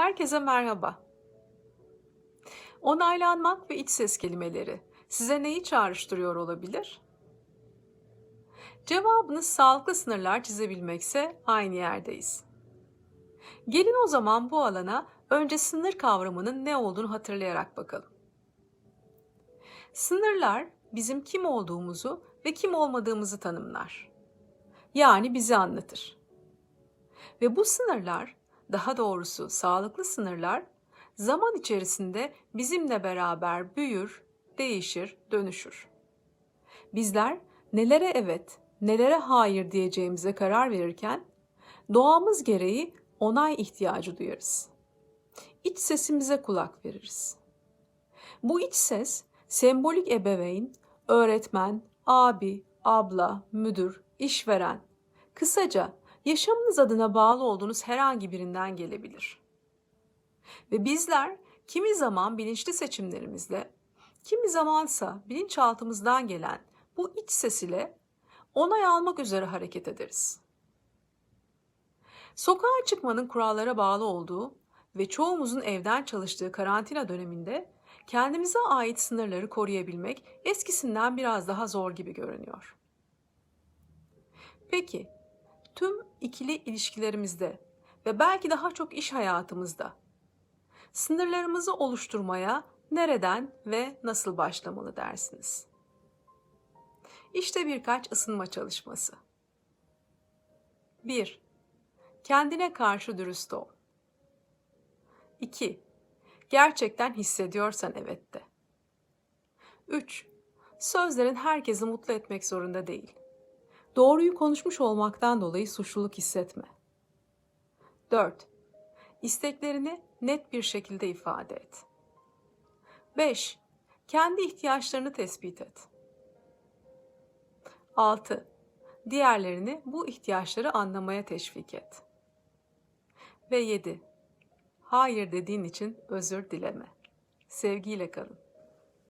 Herkese merhaba. Onaylanmak ve iç ses kelimeleri size neyi çağrıştırıyor olabilir? Cevabınız sağlıklı sınırlar çizebilmekse aynı yerdeyiz. Gelin o zaman bu alana önce sınır kavramının ne olduğunu hatırlayarak bakalım. Sınırlar bizim kim olduğumuzu ve kim olmadığımızı tanımlar. Yani bizi anlatır. Ve bu sınırlar, daha doğrusu sağlıklı sınırlar zaman içerisinde bizimle beraber büyür, değişir, dönüşür. Bizler nelere evet, nelere hayır diyeceğimize karar verirken doğamız gereği onay ihtiyacı duyarız. İç sesimize kulak veririz. Bu iç ses sembolik ebeveyn, öğretmen, abi, abla, müdür, işveren, kısaca yaşamınız adına bağlı olduğunuz herhangi birinden gelebilir. Ve bizler kimi zaman bilinçli seçimlerimizle, kimi zamansa bilinçaltımızdan gelen bu iç ses ile onay almak üzere hareket ederiz. Sokağa çıkmanın kurallara bağlı olduğu ve çoğumuzun evden çalıştığı karantina döneminde kendimize ait sınırları koruyabilmek eskisinden biraz daha zor gibi görünüyor. Peki, tüm ikili ilişkilerimizde ve belki daha çok iş hayatımızda sınırlarımızı oluşturmaya nereden ve nasıl başlamalı dersiniz? İşte birkaç ısınma çalışması. 1. Kendine karşı dürüst ol. 2. Gerçekten hissediyorsan evet de. 3. Sözlerin herkesi mutlu etmek zorunda değil. Doğruyu konuşmuş olmaktan dolayı suçluluk hissetme. 4. İsteklerini net bir şekilde ifade et. 5. Kendi ihtiyaçlarını tespit et. 6. Diğerlerini bu ihtiyaçları anlamaya teşvik et. Ve 7. Hayır dediğin için özür dileme. Sevgiyle kalın.